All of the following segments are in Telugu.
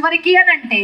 చివరికి అని అంటే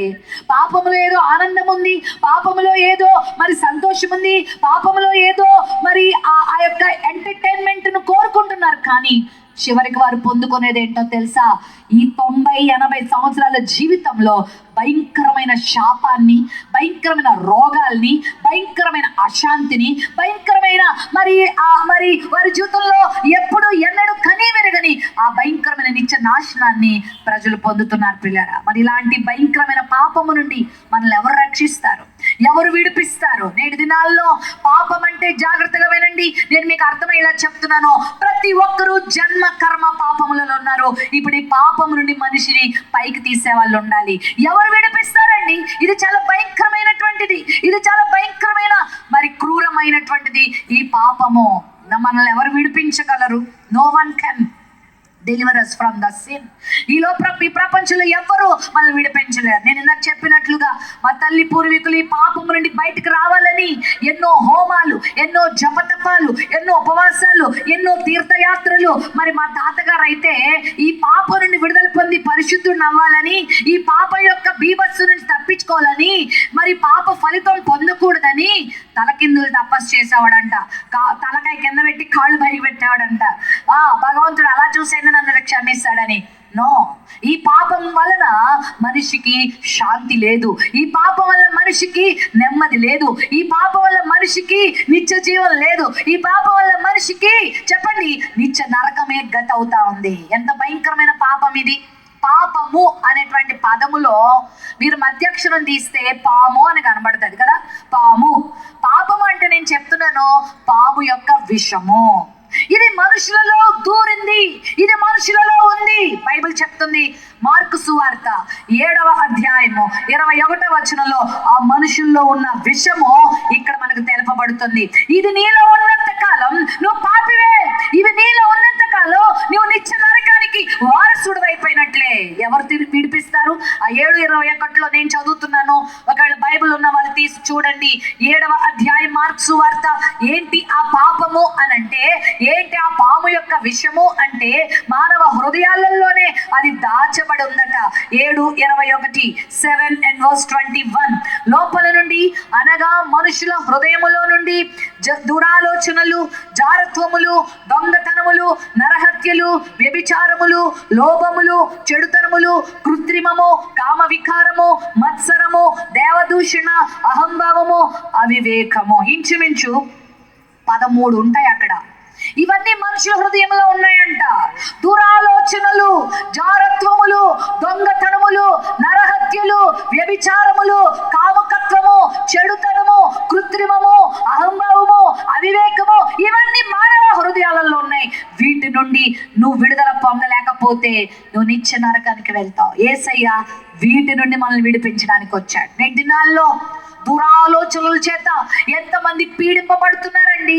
పాపములో ఏదో ఆనందం ఉంది పాపములో ఏదో మరి సంతోషం ఉంది పాపములో ఏదో మరి ఆ ఆ యొక్క ఎంటర్టైన్మెంట్ను కోరుకుంటున్నారు కానీ చివరికి వారు పొందుకునేది ఏంటో తెలుసా? ఈ తొంభై ఎనభై సంవత్సరాల జీవితంలో భయంకరమైన శాపాన్ని భయంకరమైన రోగాల్ని భయంకరమైన అశాంతిని భయంకరమైన మరి ఆ మరి వారి జీవితంలో ఎప్పుడు ఎన్నడూ కనీ వెరగని ఆ భయంకరమైన నిత్య నాశనాన్ని ప్రజలు పొందుతున్నారు పిల్లరా మరి ఇలాంటి భయంకరమైన పాపము నుండి మనల్ని ఎవరు రక్షిస్తారు? ఎవరు విడిపిస్తారు? నేటి దినాల్లో పాపం అంటే జాగ్రత్తగా వినండి. నేను మీకు అర్థమయ్యేలా చెప్తున్నాను. ప్రతి ఒక్కరూ జన్మ కర్మ పాపములలో ఉన్నారు. ఇప్పుడు ఈ పాపము నుండి మనిషిని పైకి తీసే వాళ్ళు ఉండాలి. ఎవరు విడిపిస్తారండి? ఇది చాలా భయంకరమైనటువంటిది. ఇది చాలా భయంకరమైన మరి క్రూరమైనటువంటిది. ఈ పాపము మనల్ని ఎవరు విడిపించగలరు? No one can deliver us from the sin ఈ లోపల ఈ ప్రపంచంలో ఎవ్వరూ మనల్ని విడిపించలేరు. నేను ఇందాక చెప్పినట్లుగా మా తల్లి పూర్వీకులు ఈ పాపం నుండి బయటకు రావాలని ఎన్నో హోమాలు ఎన్నో జపతపాలు ఎన్నో ఉపవాసాలు ఎన్నో తీర్థయాత్రలు మరి మా తాతగారు అయితే ఈ పాపం నుండి విడుదల పొంది పరిశుద్ధుడు అవ్వాలని ఈ పాప యొక్క బీభత్సు నుంచి తప్పించుకోవాలని మరి పాప ఫలితం పొందకూడదని తలకిందులు తపస్సు చేసేవాడంట. కా- తలకాయ కింద పెట్టి కాళ్ళు పైకి పెట్టేవాడంట. ఆ భగవంతుడు అలా చూసైనా నన్ను క్షమిస్తాడని నో ఈ పాపం వలన మనిషికి శాంతి లేదు. ఈ పాపం వల్ల మనిషికి నెమ్మది లేదు. ఈ పాపం వల్ల మనిషికి నిత్య జీవం లేదు. ఈ పాపం వల్ల మనిషికి చెప్పండి నిత్య నరకమే గత అవుతా ఉంది. ఎంత భయంకరమైన పాపం ఇది. పాపము అనేటువంటి పదములో మీరు మధ్యక్షరం తీస్తే పాము అని కనబడుతుంది కదా. పాము. పాపము అంటే నేను చెప్తున్నాను పాము యొక్క విషము. ఇది మనుషులలో దూరింది. ఇది మనుషులలో ఉంది. బైబిల్ చెప్తుంది మార్కు సువార్త ఏడవ అధ్యాయము ఇరవై ఒకటవ వచనంలో ఆ మనుషుల్లో ఉన్న విషము ఇక్కడ మనకు తెలుపబడుతుంది. ఇది నీలో ఉన్నంత కాలం నువ్వు పాపివే. ఇవి నీలో ఉన్నంత కాలం నువ్వు నిచ్చిన వారసుడు అయిపోయినట్లే. ఎవరు తిరిగి విడిపిస్తారు? ఆ ఏడు ఇరవై ఒకటిలో నేను చదువుతున్నాను. ఒకవేళ బైబిల్ ఉన్న వాళ్ళు తీసి చూడండి. ఏడవ అధ్యాయం మార్క్సు వార్త ఏంటి ఆ పాపము అని అంటే ఏంటి ఆ పాము యొక్క విషము అంటే మానవ హృదయాలలోనే అది దాచబడి ఉందట. ఏడు ఇరవై ఒకటి seven and verse twenty one. లోపల నుండి అనగా మనుషుల హృదయములో నుండి జ- దురాలోచనలు జారత్వములు దొంగతనములు హత్యలు వ్యభిచారములు లోభములు చెడుతనములు కృత్రిమము కామ వికారము మత్సరము దేవదూషణ అహంభావము అవివేకము. ఇంచుమించు పదమూడు ఉంటాయి అక్కడ. ఇవన్నీ మనుషుల హృదయంలో ఉన్నాయంట. దురాలోచనలు జారత్వములు దొంగతనములు నరహత్యలు వ్యభిచారములు కామకత్వము చెడుతనము కృత్రిమము అహంభావము అవివేకము ఇవన్నీ మానవ హృదయాలలో ఉన్నాయి. నుండి నువ్వు విడుదల పొందలేకపోతే నువ్వు నిత్య నరకానికి వెళ్తావు. ఏసయ్య వీటి నుండి మనల్ని విడిపించడానికి వచ్చాడు. నేటి దినాల్లో దురాలోచనల చేత ఎంతమంది పీడింపబడుతున్నారండి?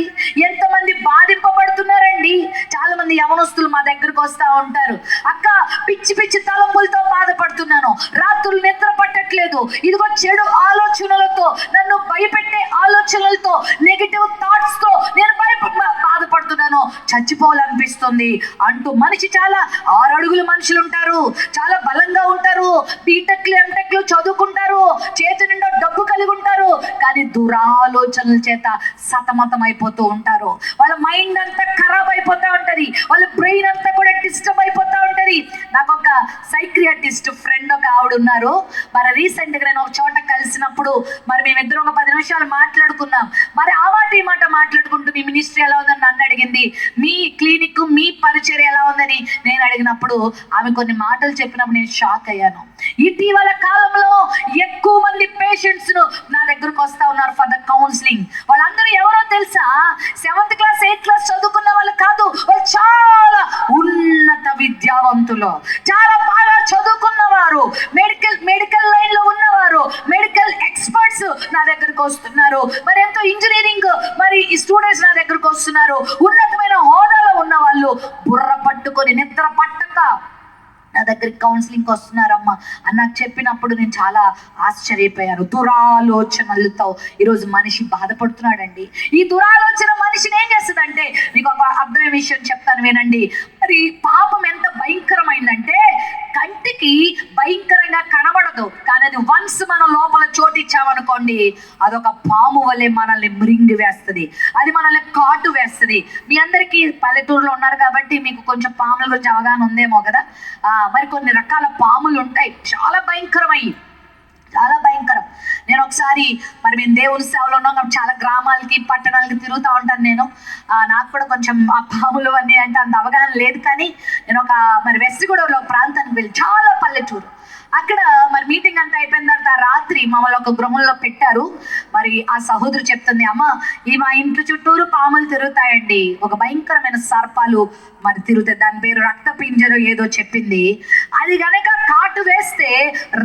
ఎంతమంది బాధింపబడుతున్నారండి? చాలా మంది యవనస్తులు మా దగ్గరకు వస్తూ ఉంటారు. అక్క పిచ్చి పిచ్చి తలంపులతో బాధపడుతున్నాను. రాత్రులు నిద్ర పట్టట్లేదు. ఇదిగో చెడు ఆలోచనలతో నన్ను భయపెట్టే ఆలోచనలతో నెగిటివ్ థాట్స్తో నేను భయప బాధపడుతున్నాను చచ్చిపోవాలనిపిస్తుంది అంటూ మనిషి చాలా ఆరు అడుగులు మనుషులు ఉంటారు చాలా బలంగా ఉంటారు బీటెక్లు ఎంటెక్లు చదువుకుంటారు చేతి నిండా డబ్బు కలిగి ఉంటారు కానీ దురాలోచనల చేత సతమతం అయిపోతూ ఉంటారు. వాళ్ళ మైండ్ అంతా ఖరాబ్ అయిపోతూ ఉంటుంది వాళ్ళ బ్రెయిన్ అంతా కూడా డిస్టర్బ్ అయిపోతూ ఉంటుంది. నాకు ఒక సైక్రియాటిస్ట్ ఫ్రెండ్ ఒక ఆవిడ ఉన్నారు. మరి రీసెంట్గా నేను ఒక చోట కలిసినప్పుడు మరి మేమిద్దరం ఒక పది నిమిషాలు మాట్లాడుకున్నాం. మరి ఆ మాట్లాడుకుంటూ మీ మినిస్ట్రీ ఎలా ఉందని నన్ను అడిగింది. మీ క్లినిక్ మీ పరిచర్య ఎలా ఉందని నేను అడిగినప్పుడు ఆమె కొన్ని మాటలు చెప్పినప్పుడు నేను షాక్ అయ్యాను. ఇటీవల కాలంలో ఎక్కువ మంది పేషెంట్స్ నా దగ్గరకు వస్తా ఉన్నారు ఫర్ ద కౌన్సిలింగ్ వాళ్ళందరూ ఎవరో తెలుసా? సెవెంత్ క్లాస్ ఎయిత్ క్లాస్ చదువుకున్న వాళ్ళు కాదు వాళ్ళు చాలా ఉన్నత విద్యావంతులు. చాలా బాగా చదువుకున్న వారు మెడికల్ మెడికల్ లైన్లో ఉన్నవారు. మెడికల్ ఎక్స్పర్ట్స్ నా దగ్గరకు వస్తున్నారు. మరి ఎంతో ఇంజనీరింగ్ మరి స్టూడెంట్స్ నా దగ్గరకు వస్తున్నారు. ఉన్నతమైన హోదాలో ఉన్న వాళ్ళు బుర్ర పట్టుకొని నిద్ర పట్టక నా దగ్గరికి కౌన్సిలింగ్కి వస్తున్నారమ్మా. అని నాకు చెప్పినప్పుడు నేను చాలా ఆశ్చర్యపోయాను. దురాలోచనలతో ఈరోజు మనిషి బాధపడుతున్నాడండి. ఈ దురాలోచన మనిషిని ఏం చేస్తుందంటే మీకు ఒక అర్థమైన విషయం చెప్తాను వినండి. మరి పాపం ఎంత భయంకరమైందంటే కంటికి భయంకరంగా కనబడదు. కానీ అది వన్స్ మనం లోపల చోటిచ్చామనుకోండి అదొక పాము వల్లే మనల్ని మృంగి వేస్తుంది. అది మనల్ని కాటు వేస్తుంది. మీ అందరికీ పల్లెటూరులో ఉన్నారు కాబట్టి మీకు కొంచెం పాముల గురించి అవగాహన ఉందేమో కదా? మరి కొన్ని రకాల పాములు ఉంటాయి. చాలా భయంకరమయ్యి. చాలా భయంకరం. నేను ఒకసారి మరి మేము దేవుని సేవలో ఉన్నాం చాలా గ్రామాలకి పట్టణాలకి తిరుగుతూ ఉంటాను నేను. నాకు కూడా కొంచెం ఆ పాములు అన్నీ అంటే అంత అవగాహన లేదు కానీ నేను ఒక మరి వెస్ట్ గోదావరిలో ప్రాంతానికి వెళ్ళి చాలా పల్లెటూరు. అక్కడ మరి మీటింగ్ అంతా అయిపోయిన తర్వాత రాత్రి మమ్మల్ని ఒక గృహంలో పెట్టారు. మరి ఆ సహోదరు చెప్తుంది అమ్మ ఈ మా ఇంటి చుట్టూరు పాములు తిరుగుతాయండి. ఒక భయంకరమైన సర్పాలు మరి తిరుగుతాయి. దాని పేరు రక్త పింజరు ఏదో చెప్పింది. అది గనక కాటు వేస్తే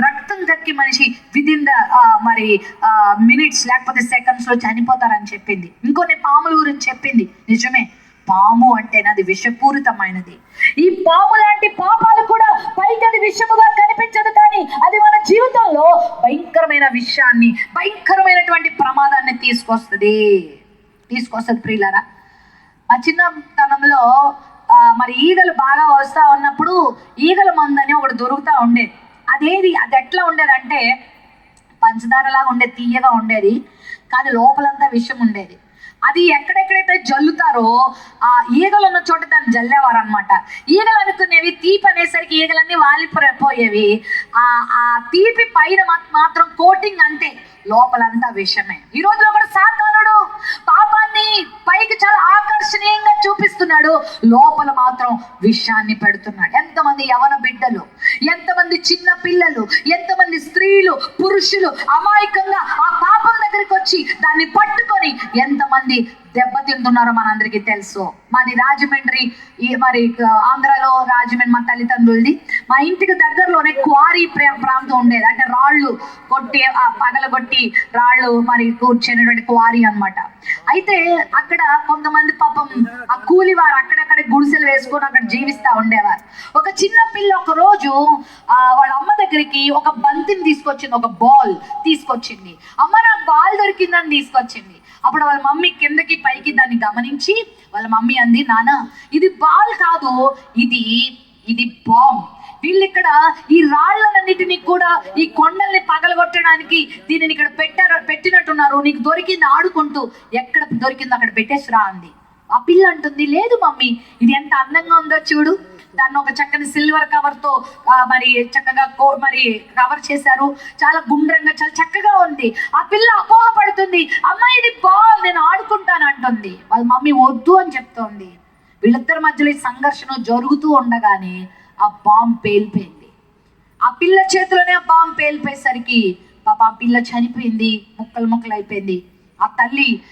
రక్తం కక్కి మనిషి విదిన్ ద మరి మినిట్స్ లేకపోతే సెకండ్స్లో చనిపోతారని చెప్పింది. ఇంకొన్ని పాముల గురించి చెప్పింది. నిజమే పాము అంటేనే అది విషపూరితమైనది. ఈ పాము లాంటి పాపాలు కూడా పైకి అది విషముగా కనిపించదు కానీ అది మన జీవితంలో భయంకరమైన విషయాన్ని భయంకరమైనటువంటి ప్రమాదాన్ని తీసుకొస్తుంది. తీసుకొస్తుంది ప్రియులరా. మా చిన్నతనంలో మరి ఈగలు బాగా వస్తూ ఉన్నప్పుడు ఈగల మందని ఒకటి దొరుకుతూ ఉండేది. అదేది అది ఎట్లా ఉండేదంటే పంచదారలాగా ఉండేది తీయగా ఉండేది. కానీ లోపలంతా విషం ఉండేది. అది ఎక్కడెక్కడైతే జల్లుతారో ఆ ఈగలు ఉన్న చోట దాన్ని జల్లేవారు అనమాట ఈగలు అనుకునేవి తీపి అనేసరికి ఈగలన్నీ వాలిపోయేవి ఆ ఆ తీపి పైన మాత్రం కోటింగ్ అంతే లోపలంతా విషమే. ఈ రోజులో కూడా సాతానుడు పాపాన్ని పైకి చాలా ఆకర్షణీయంగా చూపిస్తున్నాడు. లోపల మాత్రం విషాన్ని పెడుతున్నాడు. ఎంతమంది యవన బిడ్డలు ఎంతమంది చిన్న పిల్లలు ఎంతమంది స్త్రీలు పురుషులు అమాయకంగా ఆ పాపం దగ్గరికి వచ్చి దాన్ని పట్టుకొని ఎంతమంది దెబ్బతింటున్నారో మనందరికీ తెలుసు. మాది రాజమండ్రి మరి ఆంధ్రాలో రాజమండ్రి మా తల్లిదండ్రులది. మా ఇంటికి దగ్గరలోనే క్వారీ ప్రాంతం ఉండేది. అంటే రాళ్ళు కొట్టి పగలగొట్టి రాళ్ళు మరి కూర్చునేటువంటి క్వారీ అన్నమాట. అయితే అక్కడ కొంతమంది పాపం ఆ కూలి వేసుకొని అక్కడ జీవిస్తా ఉండేవారు. ఒక చిన్న పిల్ల ఒక రోజు వాళ్ళ అమ్మ దగ్గరికి ఒక బంతిని తీసుకొచ్చింది ఒక బాల్ తీసుకొచ్చింది. అమ్మ నాకు బాల్ దొరికిందని తీసుకొచ్చింది. అప్పుడు వాళ్ళ మమ్మీ కిందకి పైకి దాన్ని గమనించి వాళ్ళ మమ్మీ అంది నాన్న ఇది బాల్ కాదు ఇది ఇది బాంబ్ వీళ్ళు ఇక్కడ ఈ రాళ్ళనన్నిటినీ కూడా ఈ కొండల్ని పగలగొట్టడానికి దీనిని ఇక్కడ పెట్టారు పెట్టినట్టున్నారు. నీకు దొరికింది ఆడుకుంటూ. ఎక్కడ దొరికిందో అక్కడ పెట్టేసి రా అంది. ఆ పిల్ల అంటుంది లేదు మమ్మీ ఇది ఎంత అందంగా ఉందో చూడు. దాన్ని ఒక చక్కని సిల్వర్ కవర్తో మరి చక్కగా కో- మరి కవర్ చేశారు. చాలా గుండ్రంగా చాలా చక్కగా ఉంది. ఆ పిల్ల అపోహపడుతుంది అమ్మాయి ఇది బాల్ నేను ఆడుకుంటాను అంటుంది. వాళ్ళ మమ్మీ వద్దు అని చెప్తోంది. వీళ్ళిద్దరి మధ్యలో ఈ సంఘర్షణ జరుగుతూ ఉండగానే ఆ బాంబ్ పేలిపోయింది. ఆ పిల్ల చేతిలోనే ఆ బాంబు పేలిపోయేసరికి పాప ఆ పిల్ల చనిపోయింది ముక్కలు ముక్కలు అయిపోయింది ఆ తల్లి